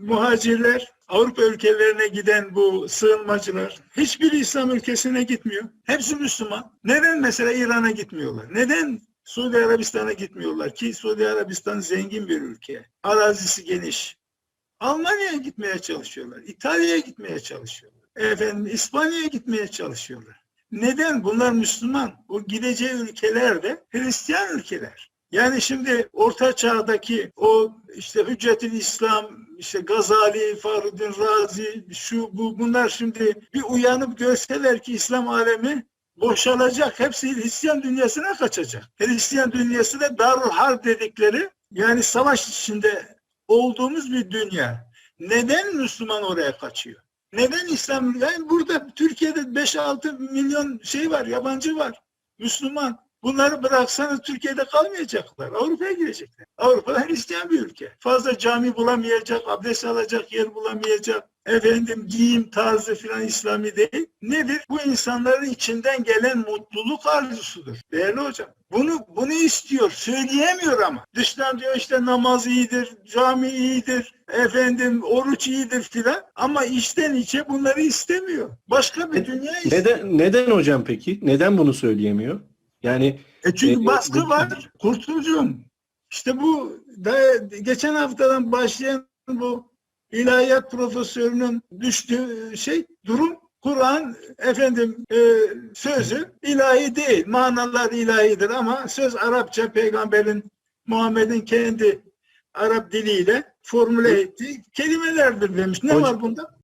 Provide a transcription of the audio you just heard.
muhacirler, Avrupa ülkelerine giden bu sığınmacılar hiçbiri İslam ülkesine gitmiyor. Hepsi Müslüman. Neden mesela İran'a gitmiyorlar? Neden Suudi Arabistan'a gitmiyorlar ki Suudi Arabistan zengin bir ülke. Arazisi geniş. Almanya'ya gitmeye çalışıyorlar. İtalya'ya gitmeye çalışıyorlar. Efendim İspanya'ya gitmeye çalışıyorlar. Neden? Bunlar Müslüman. O gideceği ülkeler de Hristiyan ülkeler. Yani şimdi Orta Çağ'daki o işte Hüccetül İslam, işte Gazali, Fahruddin Razi, şu bu bunlar şimdi bir uyanıp görseler ki İslam alemi boşalacak. Hepsi Hristiyan dünyasına kaçacak. Hristiyan dünyası da Darul Harp dedikleri yani savaş içinde olduğumuz bir dünya. Neden Müslüman oraya kaçıyor? Neden İslam? Yani burada Türkiye'de 5-6 milyon şey var, yabancı var. Müslüman. Bunları bıraksanız Türkiye'de kalmayacaklar. Avrupa'ya girecekler. Avrupa Hristiyan bir ülke. Fazla cami bulamayacak, abdest alacak yer bulamayacak. Efendim giyim tarzı filan İslami değil. Nedir? Bu insanların içinden gelen mutluluk arzusudur. Değerli hocam. Bunu bunu istiyor. Söyleyemiyor ama. Dıştan diyor işte namaz iyidir, cami iyidir, efendim oruç iyidir filan. Ama içten içe bunları istemiyor. Başka bir dünya istiyor. Neden neden hocam peki? Neden bunu söyleyemiyor? Yani E çünkü E, baskı bu- var. Kurtulcuğum. İşte bu da geçen haftadan başlayan bu ilahiyat profesörünün düştüğü şey durum Kur'an efendim e, sözü ilahi değil. Manalar ilahidir ama söz Arapça peygamberin Muhammed'in kendi Arap diliyle formüle ettiği kelimelerdir demiş. Ne Hocam- var bunda?